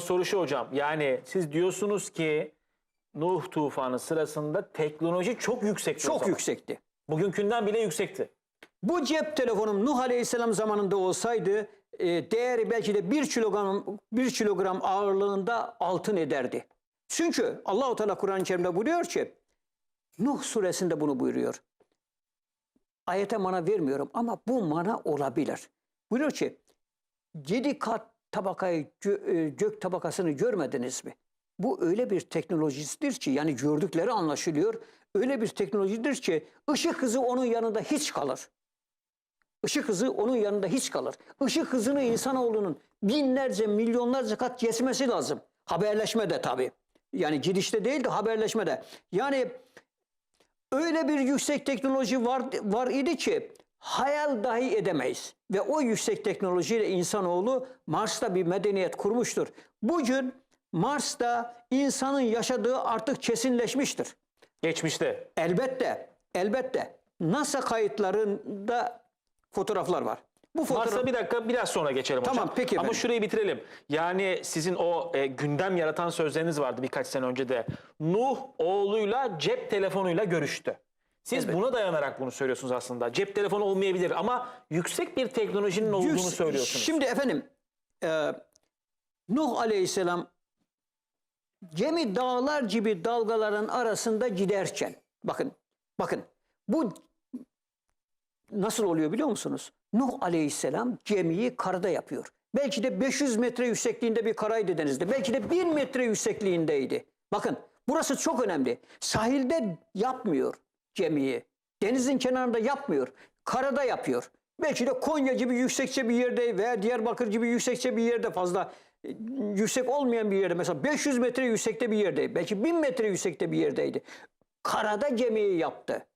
Soru şu hocam. Yani siz diyorsunuz ki Nuh tufanı sırasında teknoloji çok yüksekti. o Çok zaman. yüksekti. Bugünkünden bile yüksekti. Bu cep telefonum Nuh Aleyhisselam zamanında olsaydı e, değeri belki de 1 kilogram 1 kilogram ağırlığında altın ederdi. Çünkü Allahu Teala Kur'an-ı Kerim'de buyuruyor ki Nuh suresinde bunu buyuruyor. Ayete mana vermiyorum ama bu mana olabilir. Buyuruyor ki yedi kat tabakayı e, gök tabakasını görmediniz mi? Bu öyle bir teknolojisidir ki yani gördükleri anlaşılıyor. Öyle bir teknolojidir ki ışık hızı onun yanında hiç kalır. Işık hızı onun yanında hiç kalır. Işık hızını insanoğlunun binlerce, milyonlarca kat geçmesi lazım. Haberleşme de tabii. Yani gidişte değil de haberleşme de. Yani öyle bir yüksek teknoloji var, var idi ki hayal dahi edemeyiz. Ve o yüksek teknolojiyle insanoğlu Mars'ta bir medeniyet kurmuştur. Bugün Mars'ta insanın yaşadığı artık kesinleşmiştir. Geçmişte. Elbette, elbette NASA kayıtlarında fotoğraflar var. Bu fotoğraf Mars'a bir dakika biraz sonra geçelim hocam. Tamam, peki Ama efendim. şurayı bitirelim. Yani sizin o e, gündem yaratan sözleriniz vardı birkaç sene önce de. Nuh oğluyla cep telefonuyla görüştü. Siz Evet. buna dayanarak bunu söylüyorsunuz aslında. Cep telefonu olmayabilir ama yüksek bir teknolojinin olduğunu Yüks- söylüyorsunuz. Şimdi efendim e, Nuh Aleyhisselam gemi dağlar gibi dalgaların arasında giderken bakın bakın bu nasıl oluyor biliyor musunuz? Nuh Aleyhisselam gemiyi karada yapıyor. Belki de 500 metre yüksekliğinde bir karaydı denizde. Belki de 1000 metre yüksekliğindeydi. Bakın burası çok önemli. Sahilde yapmıyor gemiyi. Denizin kenarında yapmıyor. Karada yapıyor. Belki de Konya gibi yüksekçe bir yerde veya Diyarbakır gibi yüksekçe bir yerde fazla e, yüksek olmayan bir yerde mesela 500 metre yüksekte bir yerde belki 1000 metre yüksekte bir yerdeydi. Karada gemiyi yaptı.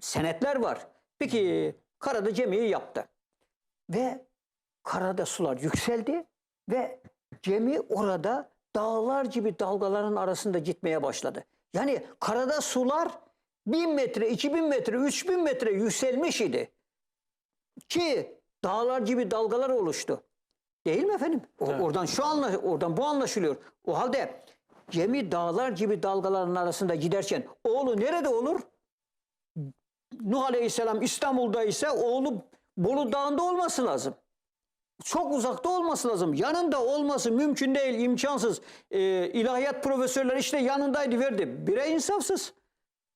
Senetler var. Peki karada gemiyi yaptı. Ve karada sular yükseldi ve gemi orada dağlar gibi dalgaların arasında gitmeye başladı. Yani karada sular 1000 metre, 2000 metre, 3000 metre yükselmiş idi. Ki dağlar gibi dalgalar oluştu. Değil mi efendim? O- Oradan şu anla, oradan bu anlaşılıyor. O halde gemi dağlar gibi dalgaların arasında giderken oğlu nerede olur? Nuh Aleyhisselam İstanbul'da ise oğlu Bolu Dağı'nda olması lazım. Çok uzakta olması lazım. Yanında olması mümkün değil, imkansız. Ee, ilahiyat profesörleri işte yanındaydı verdi. Bire insafsız.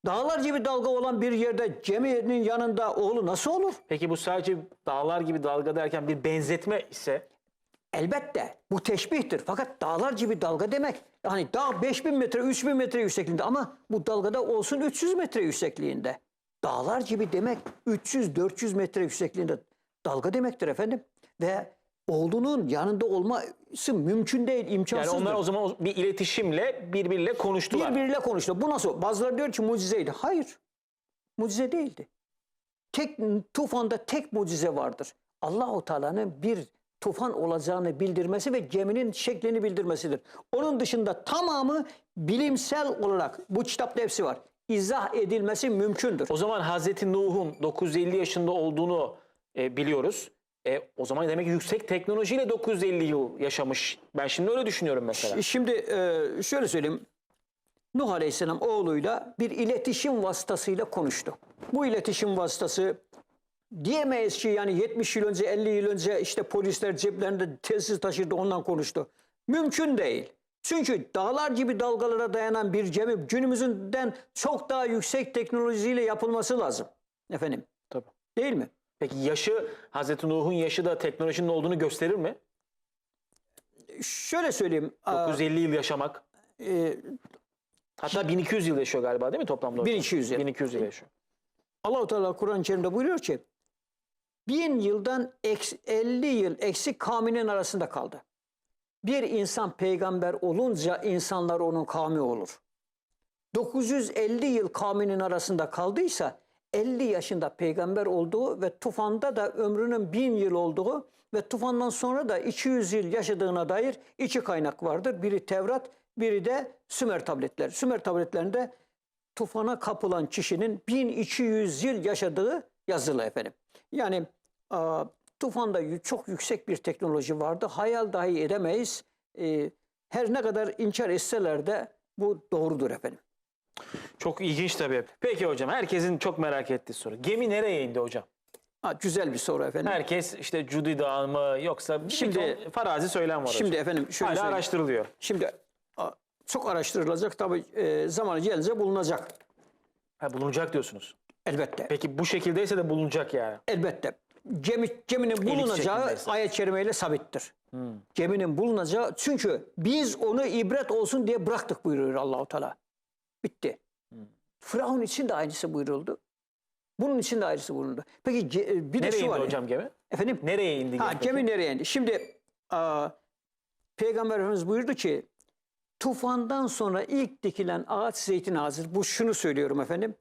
Dağlar gibi dalga olan bir yerde geminin yanında oğlu nasıl olur? Peki bu sadece dağlar gibi dalga derken bir benzetme ise Elbette bu teşbihtir. Fakat dağlar gibi dalga demek. Yani dağ 5000 metre, 3000 metre yüksekliğinde ama bu dalgada olsun 300 metre yüksekliğinde. Dağlar gibi demek 300-400 metre yüksekliğinde dalga demektir efendim. Ve oğlunun yanında olması mümkün değil, yani imkansızdır. onlar o zaman bir iletişimle birbiriyle konuştular. Birbiriyle konuştu. Bu nasıl? Bazıları diyor ki mucizeydi. Hayır. Mucize değildi. Tek tufanda tek mucize vardır. Allahu Teala'nın bir tufan olacağını bildirmesi ve geminin şeklini bildirmesidir. Onun dışında tamamı bilimsel olarak bu kitapta hepsi var. İzah edilmesi mümkündür. O zaman Hazreti Nuh'un 950 yaşında olduğunu e, biliyoruz. E, o zaman demek ki yüksek teknolojiyle 950 yıl yaşamış. Ben şimdi öyle düşünüyorum mesela. Şimdi e, şöyle söyleyeyim. Nuh Aleyhisselam oğluyla bir iletişim vasıtasıyla konuştu. Bu iletişim vasıtası diyemeyiz ki yani 70 yıl önce 50 yıl önce işte polisler ceplerinde telsiz taşırdı ondan konuştu. Mümkün değil. Çünkü dağlar gibi dalgalara dayanan bir gemi günümüzden çok daha yüksek teknolojiyle yapılması lazım. Efendim Tabii. değil mi? Peki yaşı Hazreti Nuh'un yaşı da teknolojinin olduğunu gösterir mi? Şöyle söyleyeyim. aa, 950 yıl yaşamak. e, Hatta 1200 yıl yaşıyor galiba değil mi toplamda? hocam? 1200 yıl. 1200 yıl yaşıyor. Allahu Teala Kur'an-ı Kerim'de buyuruyor ki bin yıldan eks- 50 yıl eksik kavminin arasında kaldı. Bir insan peygamber olunca insanlar onun kavmi olur. 950 yıl kavminin arasında kaldıysa 50 yaşında peygamber olduğu ve tufanda da ömrünün bin yıl olduğu ve tufandan sonra da 200 yıl yaşadığına dair iki kaynak vardır. Biri Tevrat, biri de Sümer tabletler. Sümer tabletlerinde tufana kapılan kişinin 1200 yıl yaşadığı yazılı efendim. Yani a, tufanda çok yüksek bir teknoloji vardı. Hayal dahi edemeyiz. e, her ne kadar inkar etseler de bu doğrudur efendim. Çok ilginç tabii. Peki hocam herkesin çok merak ettiği soru. Gemi nereye indi hocam? Ha, güzel bir soru efendim. Herkes işte Cudi Dağı mı yoksa bir Şimdi- ton farazi söylem var Şimdi hocam. efendim şöyle Hala söyleyeyim. araştırılıyor. Şimdi çok araştırılacak tabii e, zamanı gelince bulunacak Ha, bulunacak diyorsunuz. elbette. Peki bu şekildeyse de bulunacak yani. Elbette. Gemi, geminin bulunacağı ayet-i kerimeyle sabittir. Geminin bulunacağı çünkü biz onu ibret olsun diye bıraktık buyuruyor Allahu Teala. Bitti. Firavun için de aynısı buyuruldu. Bunun için de aynısı buyuruldu. Peki e, bir de Nereye şu var. ya. hocam gemi? Efendim? Nereye indi Ha, gemi? gemi nereye indi? Şimdi a, Peygamber Efendimiz buyurdu ki tufandan sonra ilk dikilen ağaç zeytin ağacıdır. Bu şunu söylüyorum efendim.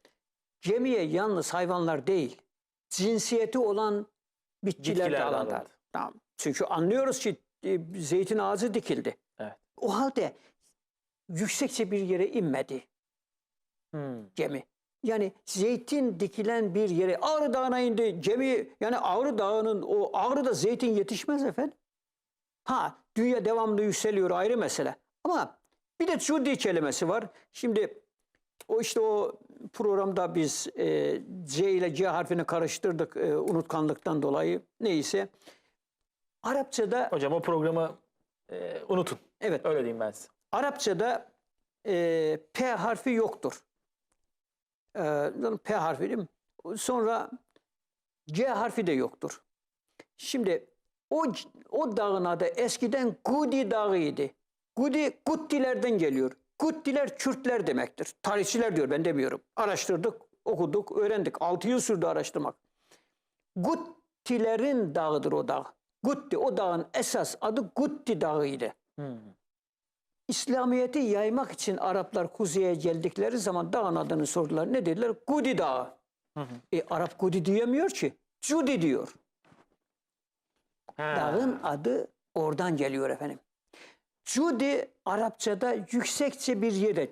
Gemiye yalnız hayvanlar değil, cinsiyeti olan bitkiler, Bitkiler de alındı. Tamam. Çünkü anlıyoruz ki e, zeytin ağacı dikildi. Evet. O halde yüksekçe bir yere inmedi Hmm. gemi. Yani zeytin dikilen bir yere Ağrı Dağı'na indi. Gemi yani Ağrı Dağı'nın o Ağrı'da zeytin yetişmez efendim. Ha dünya devamlı yükseliyor ayrı mesele. Ama bir de cudi kelimesi var. Şimdi o işte o programda biz e, C ile C harfini karıştırdık e, unutkanlıktan dolayı. Neyse. Arapçada Hocam o programı e, unutun. evet Öyle diyeyim ben size. Arapçada e, P harfi yoktur. E, P harfi değil mi? Sonra C harfi de yoktur. Şimdi o o dağın adı eskiden Gudi Dağı'ydı. Gudi Guttilerden geliyor. Guttiler Kürtler demektir. Tarihçiler diyor ben demiyorum. Araştırdık, okuduk, öğrendik. 6 yıl sürdü araştırmak. Guttilerin dağıdır o dağ. Gutti o dağın esas adı Gutti Dağı'ydı. Hmm. İslamiyet'i yaymak için Araplar kuzeye geldikleri zaman dağın adını sordular. Ne dediler? Gudi Dağı. E, Arap Gudi diyemiyor ki. Cudi diyor. Ha. Dağın adı oradan geliyor efendim. Cudi Arapçada yüksekçe bir yere.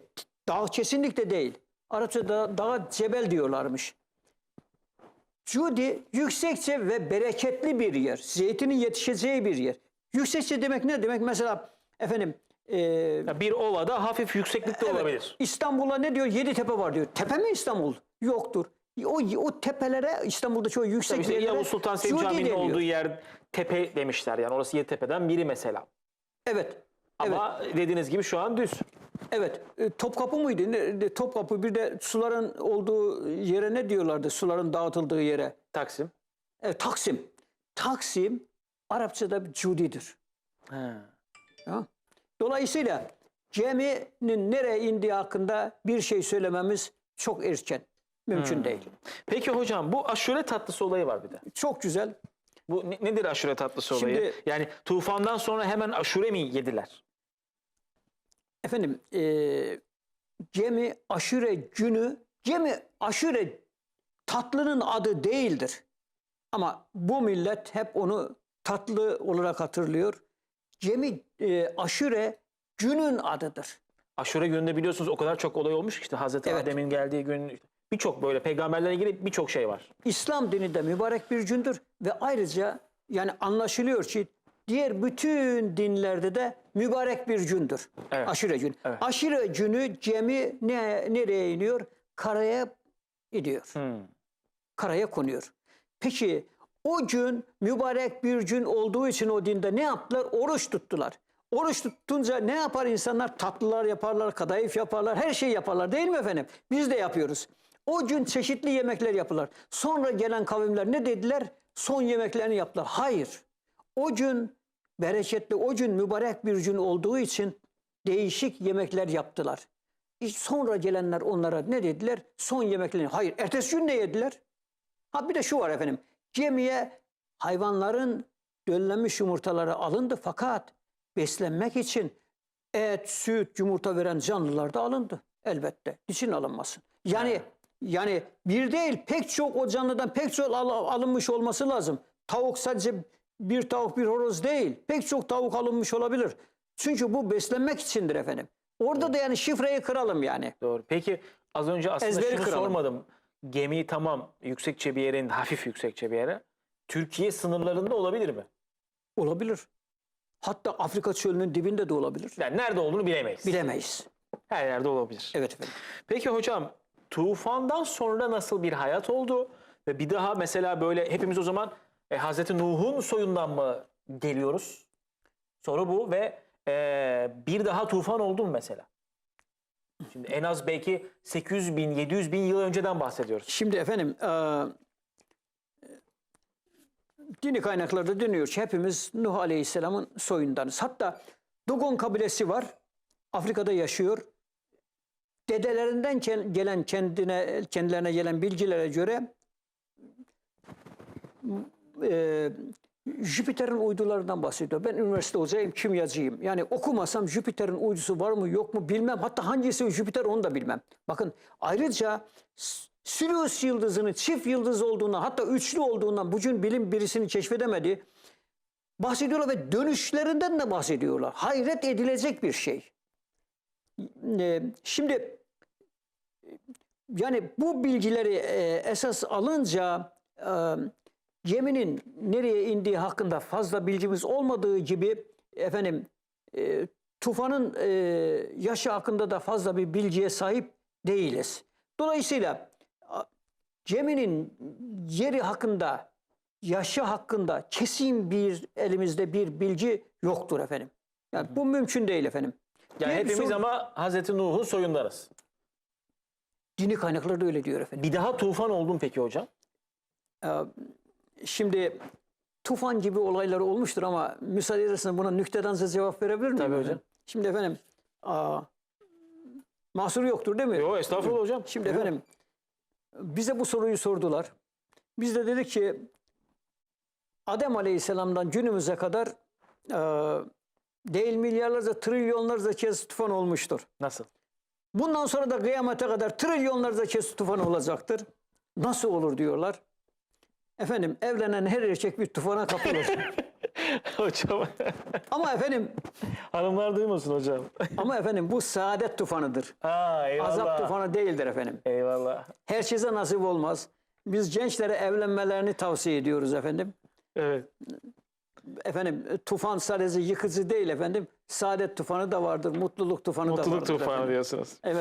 Dağ kesinlikle değil. Arapçada dağa cebel diyorlarmış. Cudi yüksekçe ve bereketli bir yer. Zeytinin yetişeceği bir yer. Yüksekçe demek ne demek? Mesela efendim e, Ya Bir ovada hafif yükseklikte Evet. olabilir. İstanbul'a ne diyor? Yedi tepe var diyor. Tepe mi İstanbul? Yoktur. O, o tepelere İstanbul'daki o yüksek Tabii işte yerlere Yavuz Sultan Selim Camii'nin olduğu yer tepe demişler. Yani orası Yeditepe'den biri mesela. Evet. Ama dediğiniz gibi şu an düz. Evet. E, Topkapı mıydı? Ne, Topkapı bir de suların olduğu yere ne diyorlardı? Suların dağıtıldığı yere. Taksim. Evet, Taksim. Taksim Arapçada bir Cudi'dir. Ha. Tamam. Dolayısıyla geminin nereye indiği hakkında bir şey söylememiz çok erken. Mümkün Hmm. değil. Peki hocam bu aşure tatlısı olayı var bir de. Çok güzel. Bu ne- nedir aşure tatlısı olayı? Şimdi- yani tufandan sonra hemen aşure mi yediler? Efendim eee gemi aşure günü, gemi aşure tatlının adı değildir. Ama bu millet hep onu tatlı olarak hatırlıyor. Gemi eee, aşure günün adıdır. Aşure gününde biliyorsunuz o kadar çok olay olmuş ki işte Hazreti Evet. Adem'in geldiği gün birçok böyle peygamberlerle ilgili birçok şey var. İslam dini de mübarek bir gündür ve ayrıca yani anlaşılıyor ki diğer bütün dinlerde de mübarek bir gündür. Evet. Aşure gün. Evet. Aşure günü gemi ne, nereye iniyor? Karaya iniyor. Hmm. karaya konuyor. Peki o gün mübarek bir gün olduğu için o dinde ne yaptılar? Oruç tuttular. Oruç tutunca ne yapar insanlar? Tatlılar yaparlar, kadayıf yaparlar, her şey yaparlar değil mi efendim? Biz de yapıyoruz. O gün çeşitli yemekler yapılır. Sonra gelen kavimler ne dediler? Son yemeklerini yaptılar. Hayır. O gün bereketli, o gün mübarek bir gün olduğu için değişik yemekler yaptılar. İşte Sonra gelenler onlara ne dediler? Son yemeklerini. Hayır, ertesi gün ne yediler? Ha bir de şu var efendim. Gemiye hayvanların döllenmiş yumurtaları alındı fakat beslenmek için et, süt, yumurta veren canlılar da alındı. Elbette. Niçin alınmasın? Yani yani bir değil pek çok o canlıdan pek çok al- alınmış olması lazım. Tavuk sadece bir tavuk bir horoz değil. Pek çok tavuk alınmış olabilir. Çünkü bu beslenmek içindir efendim. Orada da yani şifreyi kıralım yani. Doğru. Peki az önce aslında Ezberi şunu kıralım. sormadım. Gemi tamam yüksekçe bir yere indi, hafif yüksekçe bir yere. Türkiye sınırlarında olabilir mi? Olabilir. Hatta Afrika çölünün dibinde de olabilir. Yani nerede olduğunu bilemeyiz. Bilemeyiz. Her yerde olabilir. Evet efendim. Peki hocam tufandan sonra nasıl bir hayat oldu? Ve bir daha mesela böyle hepimiz o zaman e, Hazreti Nuh'un soyundan mı geliyoruz? Soru bu ve e, bir daha tufan oldu mu mesela? Şimdi en az belki 800 bin, 700 bin yıl önceden bahsediyoruz. Şimdi efendim e, dini kaynaklarda dönüyor ki hepimiz Nuh Aleyhisselam'ın soyundanız. Hatta Dogon kabilesi var. Afrika'da yaşıyor. Dedelerinden gelen kendine kendilerine gelen bilgilere göre e, Jüpiter'in uydularından bahsediyor. Ben üniversite hocayım, kimyacıyım. Yani okumasam Jüpiter'in uydusu var mı yok mu bilmem. Hatta hangisi Jüpiter onu da bilmem. Bakın ayrıca Sirius yıldızının çift yıldız olduğundan hatta üçlü olduğundan bugün bilim birisini keşfedemedi. Bahsediyorlar ve dönüşlerinden de bahsediyorlar. Hayret edilecek bir şey. Şimdi yani bu bilgileri e, esas alınca e, geminin nereye indiği hakkında fazla bilgimiz olmadığı gibi efendim e, tufanın e, yaşı hakkında da fazla bir bilgiye sahip değiliz. Dolayısıyla geminin yeri hakkında, yaşı hakkında kesin bir elimizde bir bilgi yoktur efendim. Yani bu mümkün değil efendim. Yani Diğer hepimiz soru- ama Hazreti Nuh'un soyundanız. dini kaynakları da öyle diyor efendim. Bir daha tufan oldu mu peki hocam? Şimdi tufan gibi olayları olmuştur ama müsaade ederseniz buna nükteden size cevap verebilir miyim? Tabii hocam. Şimdi efendim aa, mahsuru yoktur değil mi? Yok estağfurullah hocam. Şimdi efendim bize bu soruyu sordular. Biz de dedik ki Adem Aleyhisselam'dan günümüze kadar eee, değil milyarlarca trilyonlarca kez tufan olmuştur. Nasıl? Bundan sonra da kıyamete kadar trilyonlarca kez tufan olacaktır. Nasıl olur diyorlar. Efendim evlenen her erkek bir tufana kapılır. hocam ama efendim hanımlar duymasın hocam. ama efendim bu saadet tufanıdır. ha eyvallah. Azap tufanı değildir efendim. Eyvallah. Herkese nasip olmaz. Biz gençlere evlenmelerini tavsiye ediyoruz efendim. Evet. Efendim tufan sadece yıkıcı değil efendim. Saadet tufanı da vardır, mutluluk tufanı da vardır. Mutluluk tufanı efendim. diyorsunuz. Evet.